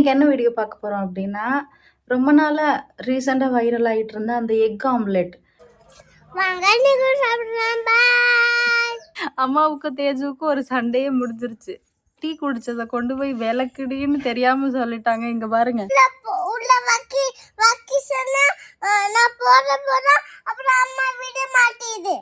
இன்னைக்கு என்ன வீடியோ பார்க்க போறோம் அப்படின்னா, ரொம்ப நாளா ரீசெண்டா வைரல் ஆயிட்டு இருந்த அந்த எக் ஆம்லெட். அம்மாவுக்கும் தேஜுவுக்கும் ஒரு சண்டையே முடிஞ்சிருச்சு. டீ குடிச்சத கொண்டு போய் விளக்குடின்னு தெரியாம சொல்லிட்டாங்க. இங்க பாருங்க. அப்புறம் அம்மா விட மாட்டேது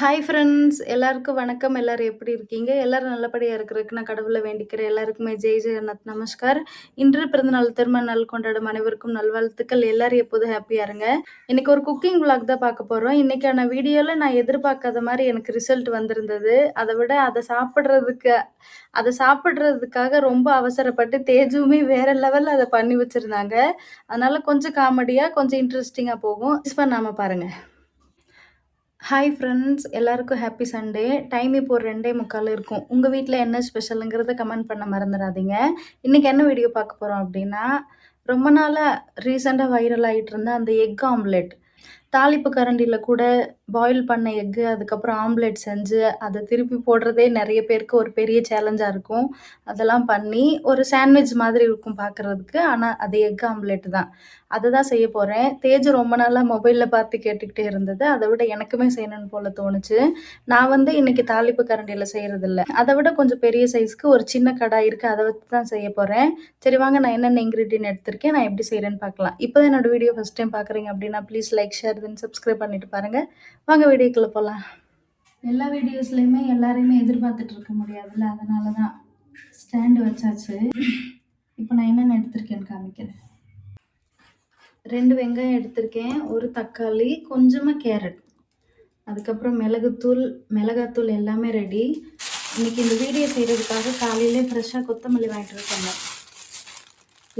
ஹாய் ஃப்ரெண்ட்ஸ் எல்லாருக்கும் வணக்கம். எல்லாரும் எப்படி இருக்கீங்க? எல்லாரும் நல்லபடியாக இருக்கிறதுக்கு நான் கடவுளை வேண்டிக்கிறேன். எல்லாருக்குமே ஜெய் ஜெகநாத் நமஸ்கார் இன்று பிறந்தநாள் திருமண நாள் கொண்டாடும் அனைவருக்கும் நல்வாழ்த்துக்கள். எல்லாரும் எப்போதும் ஹாப்பியாக இருங்க. இன்னைக்கு ஒரு குக்கிங் விளாக் தான் பார்க்க போகிறோம் இன்னைக்கான வீடியோவில் நான் எதிர்பார்க்காத மாதிரி எனக்கு ரிசல்ட் வந்திருந்தது. அதை விட அதை சாப்பிட்றதுக்கு அதை சாப்பிட்றதுக்காக ரொம்ப அவசரப்பட்டு தேஜுமே வேற லெவலில் அதை பண்ணி வச்சுருந்தாங்க. அதனால கொஞ்சம் காமெடியாக கொஞ்சம் இன்ட்ரெஸ்டிங்காக போகும். மிஸ் பண்ணாமல் பாருங்கள் ஹாய் ஃப்ரெண்ட்ஸ் எல்லாருக்கும் ஹாப்பி சண்டே டைம் இப்போ ஒரு ரெண்டே முக்கால் இருக்கும். உங்கள் வீட்டில் என்ன ஸ்பெஷலுங்கிறத கமெண்ட் பண்ண மறந்துடாதீங்க. இன்றைக்கி என்ன வீடியோ பார்க்க போகிறோம் அப்படின்னா ரொம்ப நாளாக ரீசெண்டாக வைரல் ஆகிட்டு இருந்த அந்த எக் ஆம்லெட் தாளிப்பு கரண்டியில் கூட பாயில் பண்ண எக்கு அதுக்கப்புறம் ஆம்லெட் செஞ்சு அதை திருப்பி போடுறதே நிறைய பேருக்கு ஒரு பெரிய சேலஞ்சாக இருக்கும். அதெல்லாம் பண்ணி ஒரு சாண்ட்விச் மாதிரி இருக்கும் பார்க்குறதுக்கு ஆனால் அது எக் ஆம்லெட் தான். அதை தான் செய்ய போகிறேன் தேஜ் ரொம்ப நாளாக மொபைலில் பார்த்து கேட்டுக்கிட்டே இருந்தது. அதை விட எனக்குமே செய்யணும்னு போல் தோணுச்சு. நான் வந்து இன்றைக்கி தாளிப்பு கரண்டியில் செய்கிறதில்ல அதை விட கொஞ்சம் பெரிய சைஸ்க்கு ஒரு சின்ன கடாய் இருக்குது அதை வச்சு தான் செய்ய போகிறேன் சரி வாங்க நான் என்னென்ன இன்க்ரீடியன்ட் எடுத்திருக்கேன் நான் எப்படி செய்கிறேன்னு பார்க்கலாம். இப்போ தான் என்னோடய வீடியோ ஃபஸ்ட் டைம் பார்க்குறீங்க அப்படின்னா please like share then subscribe பண்ணிட்டு பாருங்கள் வாங்க வீடியோக்குள்ளே போகலாம் எல்லா வீடியோஸ்லையுமே எல்லாரையுமே எதிர்பார்த்துட்டு இருக்க முடியாதுல்ல அதனால தான் ஸ்டாண்டு வச்சாச்சு. இப்போ நான் என்னென்ன எடுத்திருக்கேன்னு காமிக்கிறேன். ரெண்டு வெங்காயம் எடுத்திருக்கேன் ஒரு தக்காளி கொஞ்சமாக கேரட். அதுக்கப்புறம் மிளகுத்தூள் மிளகாத்தூள் எல்லாமே ரெடி. இன்னைக்கு இந்த வீடியோ செய்கிறதுக்காக காலையிலே ஃப்ரெஷ்ஷாக கொத்தமல்லி வாங்கிட்டு இருக்கேன்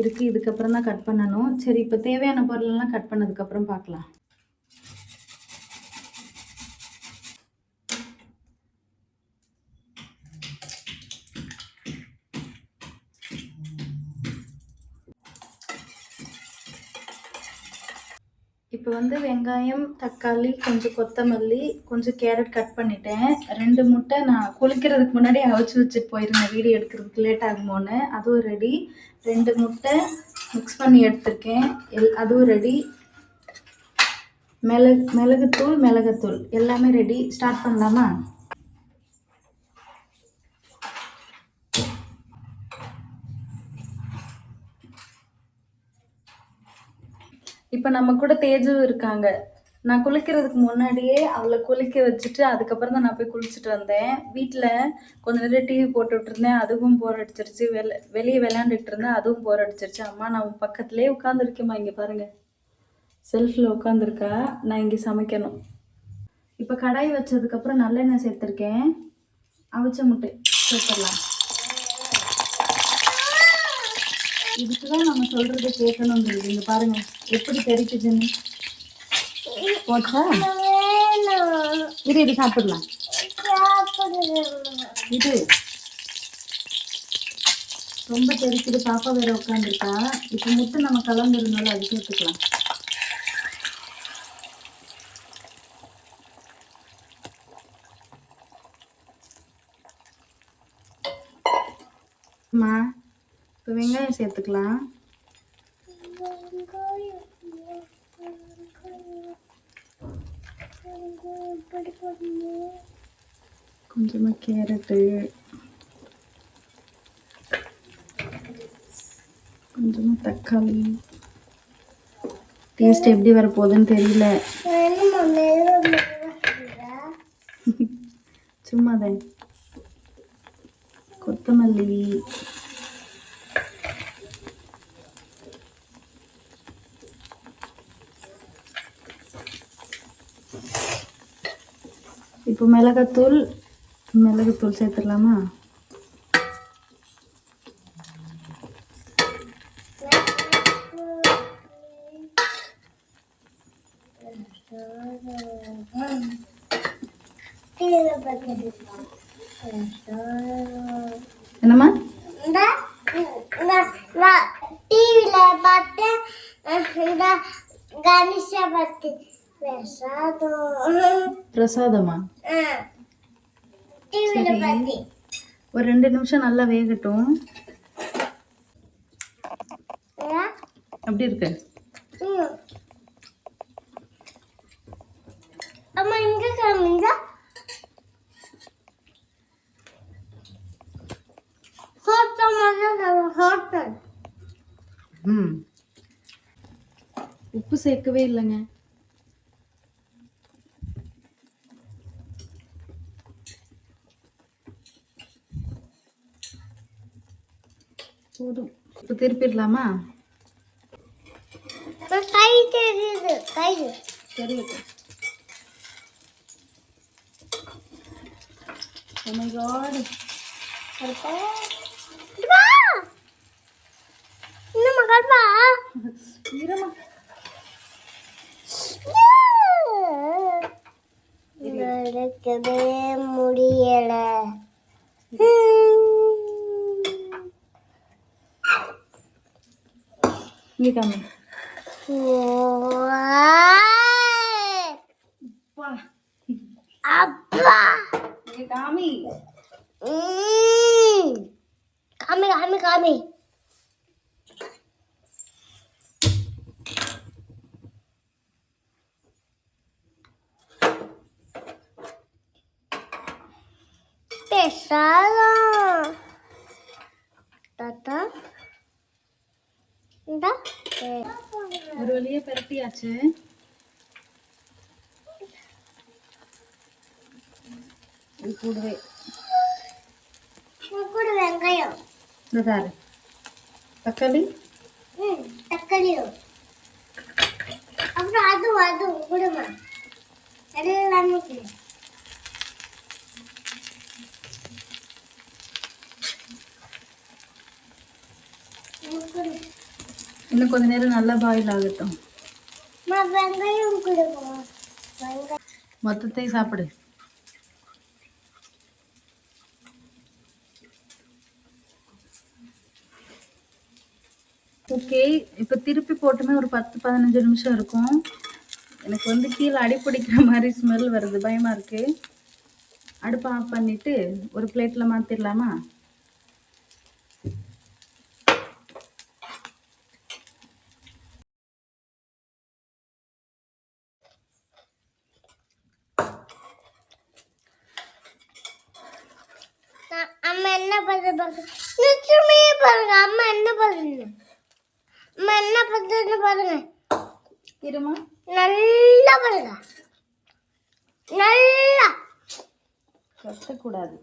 இருக்குது இதுக்கப்புறம் தான் கட் பண்ணணும். சரி இப்போ தேவையான பொருளெல்லாம் கட் பண்ணதுக்கப்புறம் பார்க்கலாம். இப்போ வந்து வெங்காயம் தக்காளி கொஞ்சம் கொத்தமல்லி கொஞ்சம் கேரட் கட் பண்ணிட்டேன். ரெண்டு முட்டை நான் குளிக்கிறதுக்கு முன்னாடி அவிச்சு வச்சுட்டு போயிருந்தேன். வீடியோ எடுக்கிறதுக்கு லேட் ஆகுமோன்னு. அதுவும் ரெடி ரெண்டு முட்டை மிக்ஸ் பண்ணி எடுத்திருக்கேன். எல் அதுவும் ரெடி மிளகு மிளகுத்தூள் மிளகுத்தூள். எல்லாமே ரெடி ஸ்டார்ட் பண்ணலாமா? இப்போ நம்ம கூட தேஜு இருக்காங்க. நான் குளிக்கிறதுக்கு முன்னாடியே அவளை குளிக்க வச்சுட்டு அதுக்கப்புறம் தான் நான் போய் குளிச்சுட்டு வந்தேன். வீட்டில் கொஞ்ச நேரம் டிவி போட்டுட்டு இருந்தேன் அதுவும் போர் அடிச்சிருச்சு. வெளி வெளியே விளையாண்டுட்டு இருந்தேன். அதுவும் போர் அடிச்சிருச்சு. அம்மா நான் பக்கத்துலேயே உட்காந்துருக்கேம்மா இங்கே பாருங்க. செல்ஃபில் உட்காந்துருக்கா நான் இங்கே சமைக்கணும். இப்போ கடாய் வச்சதுக்கப்புறம் நல்லெண்ணெய் சேர்த்துருக்கேன். அவிச்ச முட்டை சேர்த்துடலாம். இதுக்கு தான் நம்ம சொல்கிறத கேட்கணுங்கிறது. இங்கே பாருங்க எப்படி தெரிக்குதுன்னு போச்சா? இது இது சாப்பிடலாம். இது. ரொம்ப தெரிக்குது பாப்பா வேற உட்காந்துருக்கா இப்போ முட்டை நம்ம கலந்துருந்தாலும் அது சேர்த்துக்கலாம் அம்மா இப்போ வெங்காயம் சேர்த்துக்கலாம். கொஞ்சமாக கேரட்டு. கொஞ்சமாக தக்காளி. டேஸ்ட் எப்படி வரப்போகுதுன்னு தெரியல. சும்மாதான். கொத்தமல்லி. இப்போ மிளகாத்தூள் மிளகுத்தூள் சேர்த்துடலாமா? என்னம்மா? டிவில பார்த்து இந்த பார்த்து பிரசாதம்? ஒரு ரெண்டு நிமிஷம் நல்லா வேகட்டும். எப்படி இருக்கு. அம்மா இங்க காமிங்க ஹோட்டல். ம். உப்பு சேர்க்கவே இல்லைங்க. போதும். இப்போ திருப்பிடலாமா? கை தெரியுது கை. தெரியுது. Oh my god. வா இன்னும் கல்பா இருமா. நடக்கவே முடியல. இங்க காமி. வா. அப்பா இங்க காமி. ம். காமி காமி காமி பேசாதான் தாத்தா இந்தா ஒரு வழியா பிரட்டியாச்சு இது கூடவே கூட வெங்காயம் இந்த தாரு தக்காளி ம் தக்காளியும் அப்புறம் அதுவும் அதுவும் கொடுமா எல்லாமே கொடு. ம், கொடு. இன்னும் கொஞ்ச நேரம் நல்லா பாயில் ஆகட்டும். மொத்தத்தை மொத்தத்தையும் சாப்பிடு. ஓகே இப்போ திருப்பி போட்டுமே ஒரு பத்து பதினஞ்சு நிமிஷம் இருக்கும். எனக்கு வந்து கீழே அடி பிடிக்கிற மாதிரி ஸ்மெல் வருது. பயமா இருக்கு. அடுப்பை ஆஃப் பண்ணிட்டு ஒரு பிளேட்டில் மாற்றிடலாமா நான் அம்மா என்ன பண்ணுது பாருங்க. நிச்சயமே பாருங்க அம்மா என்ன பண்ணுது அம்மா என்ன பண்ணுதுன்னு பாருங்க. இருமா? நல்லா பாருங்க. நல்லா. கட்டக்கூடாது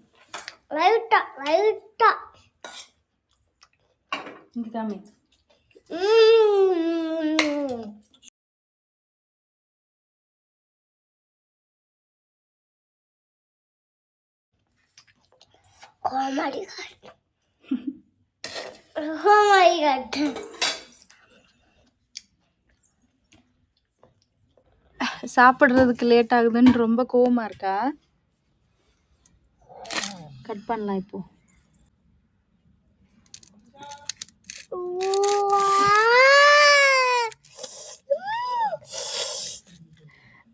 லைட்டா லைட்டா இங்க காமி. Oh my god. Oh my god. சாப்பிட்றதுக்கு லேட் ஆகுதுன்னு ரொம்ப கோவமாக இருக்கா கட் பண்ணலாம் இப்போ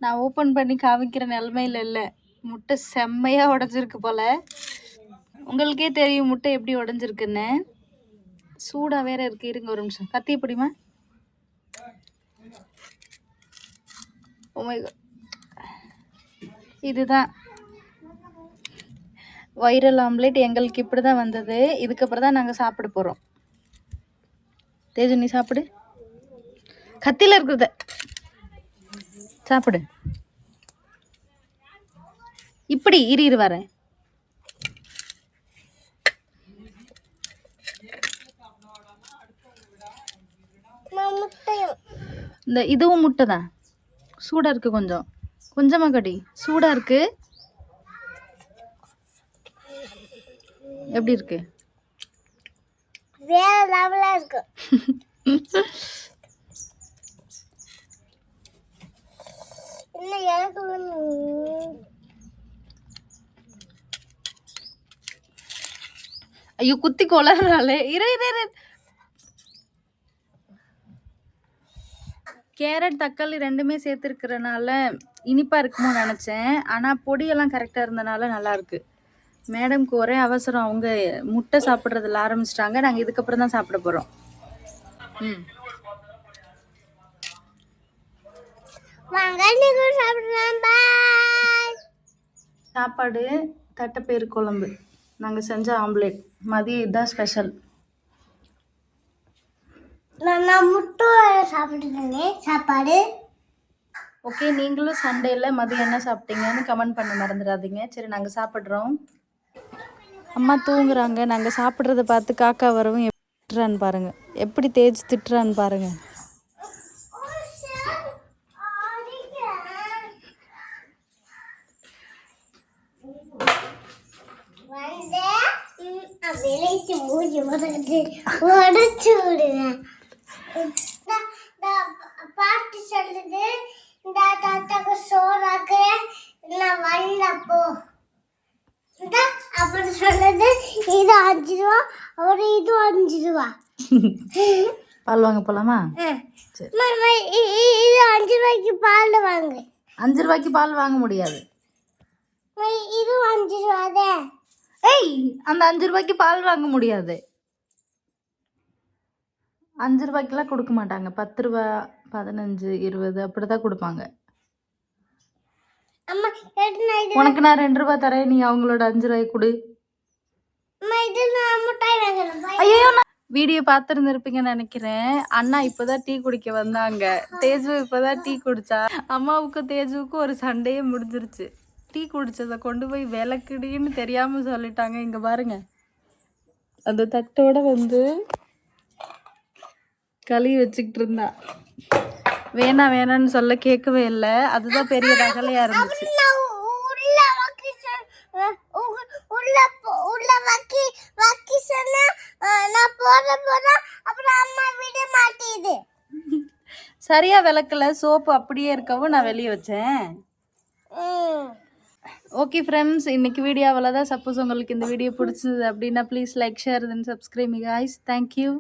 நான் ஓப்பன் பண்ணி காமிக்கிற நிலமையில இல்லை முட்டை செம்மையாக உடஞ்சிருக்கு போல உங்களுக்கே தெரியும் முட்டை எப்படி உடஞ்சிருக்குன்னு. சூடாக வேற இருக்கு. இருங்க ஒரு நிமிஷம். கத்தி பிடிமா? Oh இதுதான். வைரல் ஆம்லேட் எங்களுக்கு இப்படி தான் வந்தது. இதுக்கப்புறம் தான் நாங்கள் சாப்பிட போகிறோம் தேஜு நீ சாப்பிடு. கத்தியில் இருக்கிறத. சாப்பிடு. இப்படி இரு இரு வரேன் நான் முட்டையும் இந்த இதுவும் முட்டை தான். சூடாக இருக்கு கொஞ்சம். கொஞ்சமாக கடி. சூடாக இருக்கு. எப்படி இருக்கு? வேற லெவலா இருக்கு. இன்னும் எனக்கு ஐயோ குத்தி கொளறாளே இரு இரு இரு. கேரட் தக்காளி ரெண்டுமே சேர்த்துருக்கிறனால இனிப்பாக இருக்குமோ நினச்சேன். ஆனால் பொடியெல்லாம் கரெக்டாக இருந்தனால நல்லா நல்லாயிருக்கு மேடம்க்கு ஒரே அவசரம். அவங்க முட்டை சாப்பிட்றதுல ஆரம்பிச்சிட்டாங்க. நாங்கள் இதுக்கப்புறம் தான் சாப்பிட போகிறோம் ம். சாப்பாடு தட்டைப்பயிறு குழம்பு. நாங்கள் செஞ்ச ஆம்லேட். மதியம் இதுதான் ஸ்பெஷல் நான் நான் முட்டை சாப்பிட்டுருந்தேன் சாப்பாடு. ஓகே நீங்களும் சண்டேல மதியம் என்ன சாப்பிட்டீங்கன்னு கமெண்ட் பண்ண மறந்துடாதீங்க. சரி நாங்கள் சாப்பிட்றோம். அம்மா தூங்குறாங்க. நாங்கள் சாப்பிட்றத பார்த்து காக்கா வரவும் திட்டுறான்னு பாருங்க. எப்படி தேய்ச்சி திட்டுறான்னு பாருங்க. வந்து விளைச்சு மூஞ்சி உடச்சு உடச்சு விடுவேன். பாட்டு சொல்லுது இந்த தாத்தாக்கு சோறாக்கு நான் இந்த அப்படி சொல்லுது இது அஞ்சு ரூபா அப்புறம் இது அஞ்சு ரூபா. பால் வாங்க போகலாமா ம். சரி. மாமா, இ- இ- இது அஞ்சு ரூபாய்க்கு பால் வாங்கு. அஞ்சு ரூபாய்க்கு பால் வாங்க முடியாது. இது அஞ்சு ஏய் அந்த அஞ்சு ரூபாய்க்கு பால் வாங்க முடியாது. அஞ்சு ரூபாய்க்கெல்லாம் கொடுக்க மாட்டாங்க. பத்து ரூபா பதினஞ்சு இருபது அப்படி தான் கொடுப்பாங்க உனக்கு நான் ரெண்டு ரூபா தரேன். நீ அவங்களோட அஞ்சு ரூபாய் கொடு. ஐயோ வீடியோ பார்த்துருந்துருப்பீங்கன்னு நினைக்கிறேன். அண்ணா இப்போதான் டீ குடிக்க வந்தாங்க. தேஜு இப்போதான் டீ குடிச்சா. அம்மாவுக்கும் தேஜுவுக்கும் ஒரு சண்டையே முடிஞ்சிருச்சு. டீ குடிச்சதை கொண்டு போய் விளக்குடின்னு தெரியாம சொல்லிட்டாங்க. இங்க பாருங்க. அந்த தட்டோட வந்து களி வச்சுக்கிட்டு இருந்தா வேணாம் வேணாம்னு சொல்ல கேட்கவே இல்லை. அதுதான் பெரிய ரகலையா இருந்துச்சு. சரியா விளக்கல. சோப்பு அப்படியே இருக்கவும் நான் வெளியே வச்சேன். ஓகே ஃப்ரெண்ட்ஸ் இன்னைக்கு வீடியோ அவ்வளோதான் சப்போஸ் உங்களுக்கு இந்த வீடியோ பிடிச்சது அப்படின்னா please like share then subscribe guys thank you